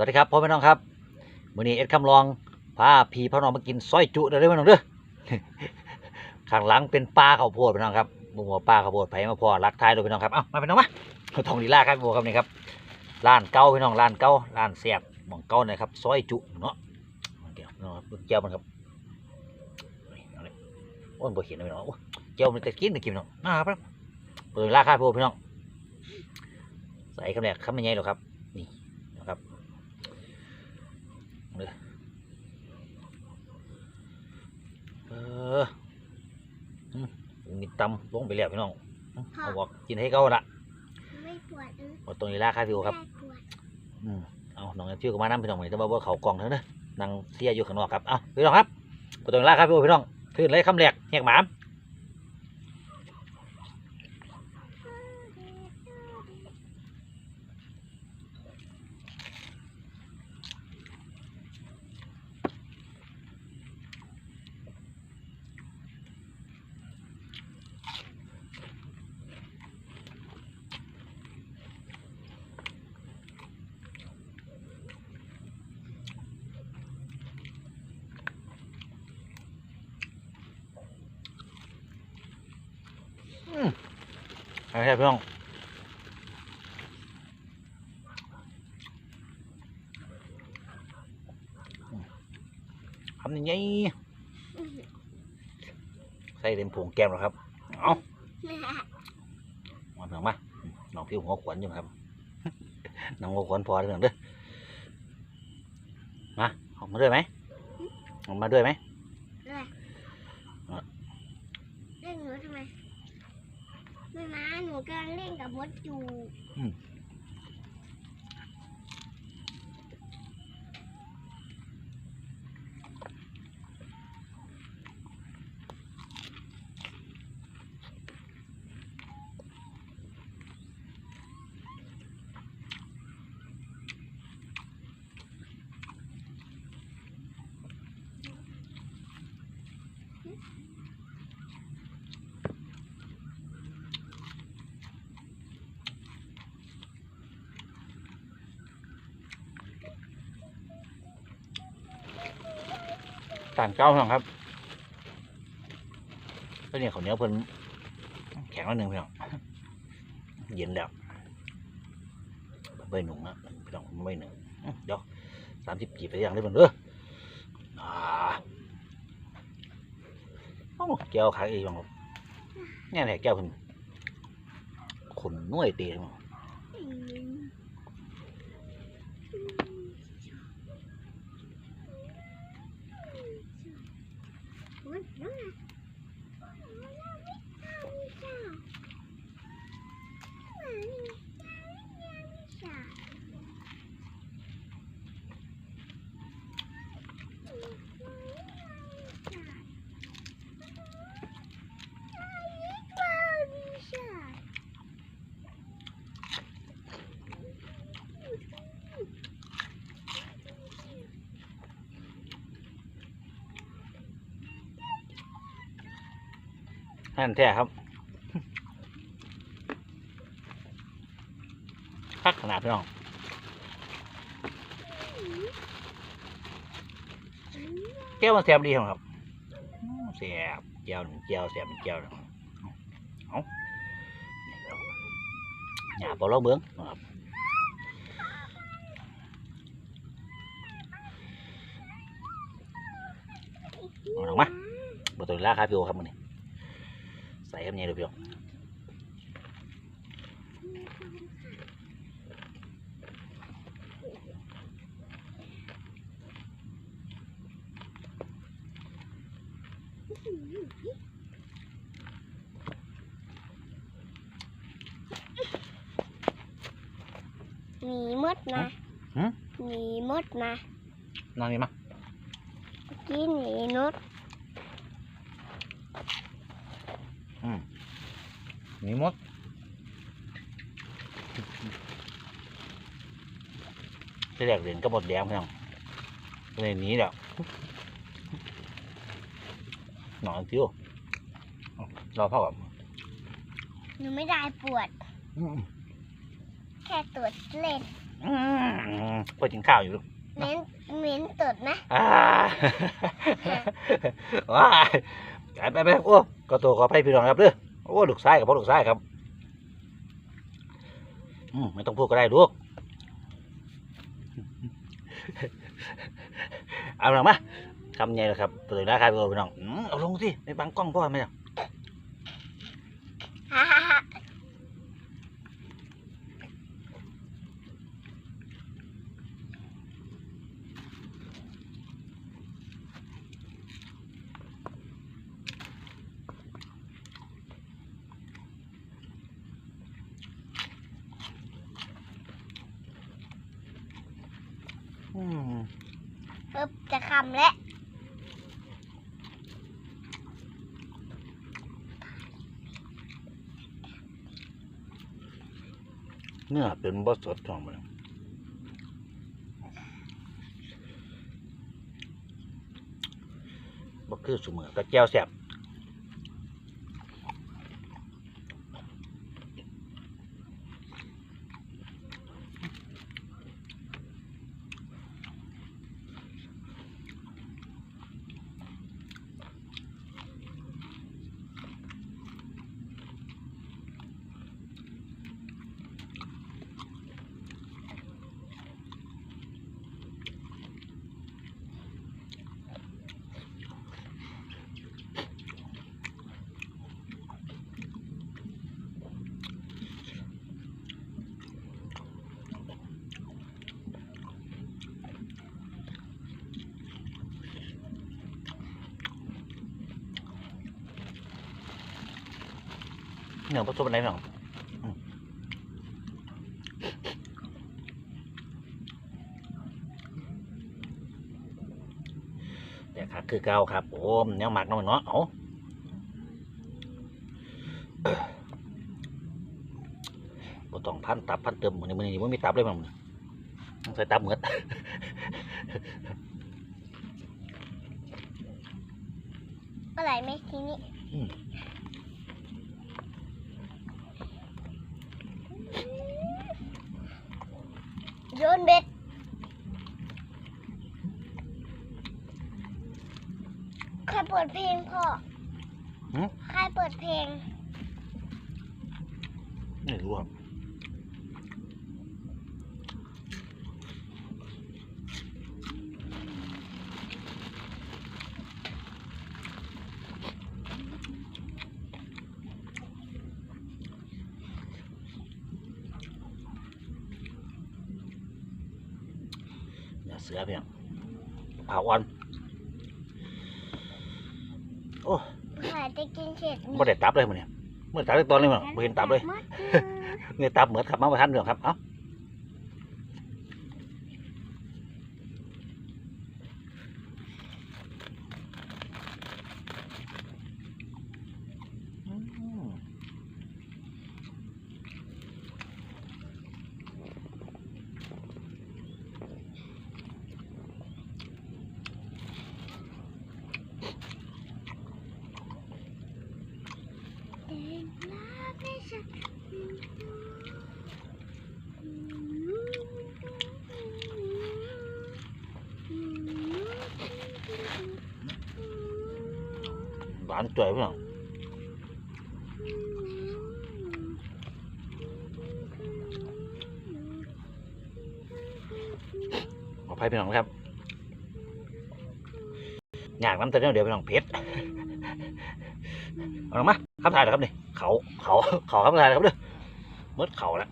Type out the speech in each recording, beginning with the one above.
สวัสดีครับพ่อแม่น้องครับมื้อนี้เอ็ดคำลองพาพี่พ่อน้องมากินซอยจุเด้อเด้อแม่น้องเด้อข้างหลังเป็นปลาข้าวโพดพี่น้องครับบ่หัวปลาข้าวโพดไผ่มาพอรักทายโดยพี่น้องครับเอ้ามาพี่น้องมาเอาทองลีลาครับพี่บัวครับนี่ครับร้านเก่าพี่น้องร้านเก่าร้านแซ่บหม่องเก่านะครับซอยจุเนาะเดี๋ยวน้องครับเบิ่งแก้วมันครับเอาเลยโอ้ยบ่เห็นเลยพี่น้องโอ้ยวมันจะกินจะกินพี่น้องมาครับเปิดราคาพี่บัวพี่น้องใส่คำแรกคำไม่ใหญ่หรอกครับเอาเลยเอออมีตำลงไปแล้วพี่น้องเอาบอกกินให้เขาละไม่ปวดเออหมดตรงนี้ลาคาพี่โอครับไม่ปวดอืมเอาน้องเชื่อกับมาน้ำพี่น้องหน่อยแต่ว่าเขากล่องเท่านะนางเสียอยู่ข้างนอกครับเอาพี่น้องครับปตรงนี้ลากครับพี่โอพี่น้องขึ้นเลยคำแรกแหกหมาม ใช่พี่น้องอืมคำนี้ไงใส่เต็มผงแก้มแล้วครับ เอามาเถอะมาน้องพี่หัวขวัญอยู่ครับ น้องหัวขวัญพอเรื่องเด้อมาออกมาด้วยไหมออกมาด้วยไหม เลยเล่นหนูทำไมไม่มาหนู กำลังเล่นกับมดอยู่ ตางเก้าพี่น้องครับก็เนี่ยเขาเนี้ยเพิ่นแข็งแล้วหนึ่งพี่น้องเย็นแล้วใบหนุ่มนะพี่น้องใบหนึ่งเดี๋ยวสามสิบกีบไปอย่างได้เพิ่นเด้ออ่าโอ้แก้วขายเองครับเนี่ยแหละแก้วเพิ่นขนน่วยเตะมั้ง อืมมันน้อยใช่ นั่นแท้ครับพักขนาดพี่น้องแก้วมันแซ่บดีครับอื้อแซ่บแก้วหนึ่งแก้วแซ่บเป็นแก้วหนึ่งเอาหยาบเอาเราเบิ้งนะครับเอาหนังมาบตัวราคาพี่โอครับมันนี่ ใส่ครับเนี่ยดูพี่โอหมีมดนะ หื มหมีมดนะนั่งนี่มากินหมีนดมีมดที่แรกเรียนก็หมดแดงพี่น้องเลยหนี้แล้วหนอนจิ้วรอพ่อกับหนูไม่ได้ปวดอืมแค่ตรวจเล่นออืมพอกินข้าวอยู่ลูกเหม็นเหม็นตดนะอ่าว้ายไปไปไปโอ้ก็ตัวขอไปพี่น้องครับเด้อ โอ้ลูกชายกับพ่อลูกชายครับอืมไม่ต้องพูดก็ได้ลูกเอาหนังมาคำใหญ่เลยครับเปิดราคาไปเลยพี่น้องเอาลงสิไม่บังกล้องพ่อไหมเนี่ย ฮ่าฮ่าฮ่า อืม ปึ๊บจะคำแล้วเนี่ยเป็นบสดทองมันบ่คือสมือก็แก้วแสบ เนื้อผสมอะไรพี่น้องอืมแต่ครับคือเก่าครับ โอ้มแนวหมักเนาะมันเนาะเอาบ่ต้องพันตับพันเติมเหมือนมือนี้มันมีตับเลยมั้งต้องใส่ตับเหมือนเมื่อไหร่ไหมทีนี้ โยนเบ็ดใครเปิดเพลงพ่อหืมใครเปิดเพลง ไม่รู้ครับเนื้อเสือเพียงเผาอ่อนโอ้ใครจะกินเสร็จไม่ได้ตับเลยมันเนี่ยเมื่อตับเลยตอนนี้มันไม่เห็นตับเลยหมดเนี่ยตับเหมือนครับมาประทันเรื่องครับเอ้า หวานจ่อยเพื่อนขออภัยพี่น้องครับอยากน้ำแต่เดี๋ยวพี่น้องเพชรเอาลงมาคำถ่ายเหรอครับนี่เขาเขาเขาคำถ่ายเหรอครับเด้อมดเขาแล้ว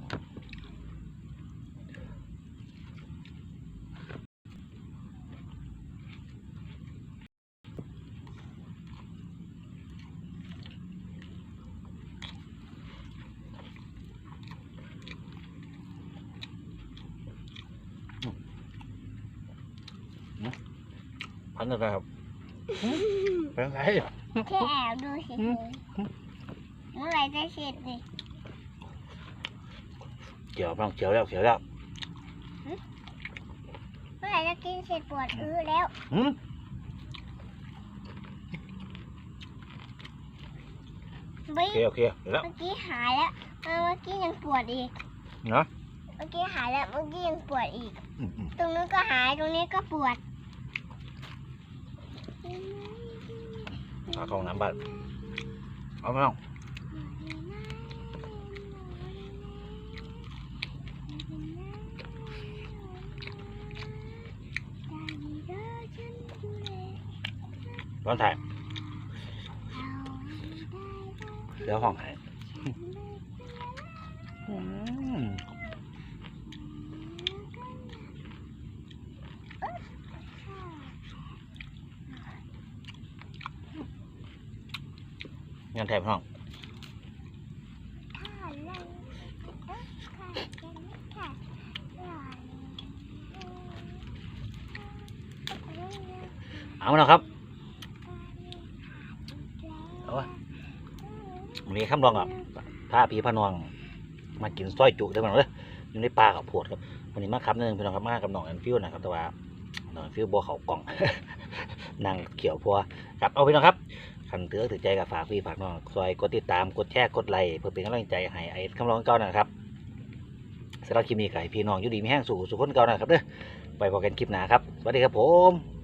พันนะครับเป็นไงแค่แอบดูเฉยอืมๆเมื่อไหร่จะเสร็จนี่เจียวพี่น้องเจียวแล้วเจียวแล้วเมื่อไหร่จะกินเสร็จปวดอื้อแล้ว หืมบิ๊โอเคโอเคเดี๋ยวแล้วเมื่อกี้หายแล้วเออเมื่อกี้ยังปวดอีก เนาะเมื่อกี้หายแล้วเมื่อกี้ยังปวดอีก อืมอืมตรงนู้นก็หายตรงนี้ก็ปวด เอาเข้าห้องน้ำบ้านเอาไม่ต้องร้อนถ่ายเดี๋ยวห้องหายอืม งานแถบห้องเอาแล้วครับเอาวะวันนี้คำลองอะพาพีพานอง มากินซอยจุได้บ้างเลยอยู่ในป่ากับโพดครับวันนี้มาครับนึงพี่น้องครับมากับน้องแอนฟิวนะครับแต่ว่าน้องฟิวบัวเขากล่องนั่งเขียวพัวครับเอาพี่น้องครับ คันเถือถือใจกับฝากพี่ฝากน้องซอยกดติดตามกดแชร์กดไลค์เพื่อเป็นกำลังใจให้ไอ้คำร้องเก่านะครับสำหรับคลิปนี้ก็ให้พี่น้องอยู่ดีมีแห้งสู่สุขคนเก่านะครับเด้อไปพบกันคลิปหน้าครับสวัสดีครับผม